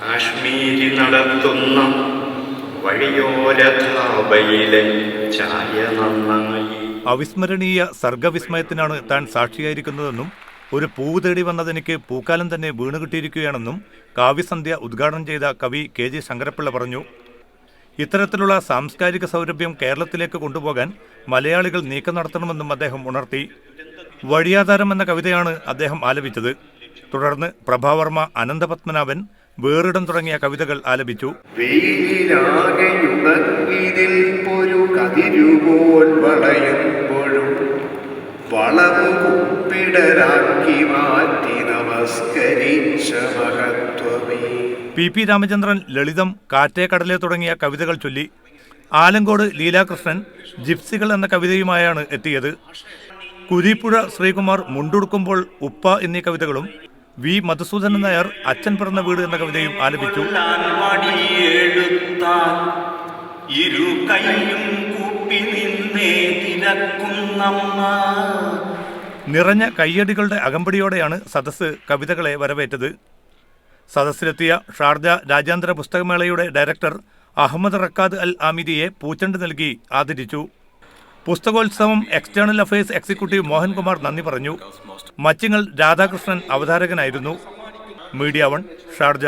കാശ്മീരി നടത്തുന്ന വഴിയോരധാബയിലെ ചായ നന്നായി അവിസ്മരണീയ സർഗവിസ്മയത്തിനാണ് താൻ സാക്ഷിയായിരിക്കുന്നതെന്നും ഒരു പൂവ് തേടി വന്നതെനിക്ക് പൂക്കാലം തന്നെ വീണ് കിട്ടിയിരിക്കുകയാണെന്നും കാവ്യസന്ധ്യ ഉദ്ഘാടനം ചെയ്ത കവി കെ ജി ശങ്കരപ്പിള്ള പറഞ്ഞു. ഇത്തരത്തിലുള്ള സാംസ്കാരിക സൗരഭ്യം കേരളത്തിലേക്ക് കൊണ്ടുപോകാൻ മലയാളികൾ നീക്കം നടത്തണമെന്നും അദ്ദേഹം ഉണർത്തി. വഴിയാധാരം എന്ന കവിതയാണ് അദ്ദേഹം ആലപിച്ചത്. തുടർന്ന് പ്രഭാവർമ്മ അനന്തപത്മനാഭൻ വേറിടം തുടങ്ങിയ കവിതകൾ ആലപിച്ചു. വെയിലാകെയുണങ്ങിതിൽ പൊരു കതിരുപോൽ വളയുമ്പോഴും വളവു കുപ്പിടരാക്കി മാറ്റി നമസ്കരിച്ച മഹത്വമേ. പി. പി. രാമചന്ദ്രൻ ലളിതം കാറ്റേ കടലെ തുടങ്ങിയ കവിതകൾ ചൊല്ലി ആലങ്കോട് ലീലാകൃഷ്ണൻ ജിപ്സികൾ എന്ന കവിതയുമായാണ് എത്തിയത്. കുരിപ്പുഴ ശ്രീകുമാർ മുണ്ടുടുക്കുമ്പോൾ ഉപ്പ എന്നീ കവിതകളും വി. മധുസൂദനൻ നായർ അച്ഛൻ പിറന്ന വീട് എന്ന കവിതയും ആലപിച്ചു. ഇരു കൈയും കൂപ്പി നിന്നേ തിരക്കുന്നമ്മ. നിറഞ്ഞ കയ്യടികളുടെ അകമ്പടിയോടെയാണ് സദസ് കവിതകളെ വരവേറ്റത്. സദസ്സിലെത്തിയ ഷാർജ രാജ്യാന്തര പുസ്തകമേളയുടെ ഡയറക്ടർ അഹമ്മദ് റക്കാദ് അൽ ആമിദിയെ പൂച്ചണ്ട് നൽകി ആദരിച്ചു. പുസ്തകോത്സവം എക്സ്റ്റേണൽ അഫയേഴ്സ് എക്സിക്യൂട്ടീവ് മോഹൻകുമാർ നന്ദി പറഞ്ഞു. Machingal Radhakrishnan അവതാരകനായിരുന്നു. Media one Sharjah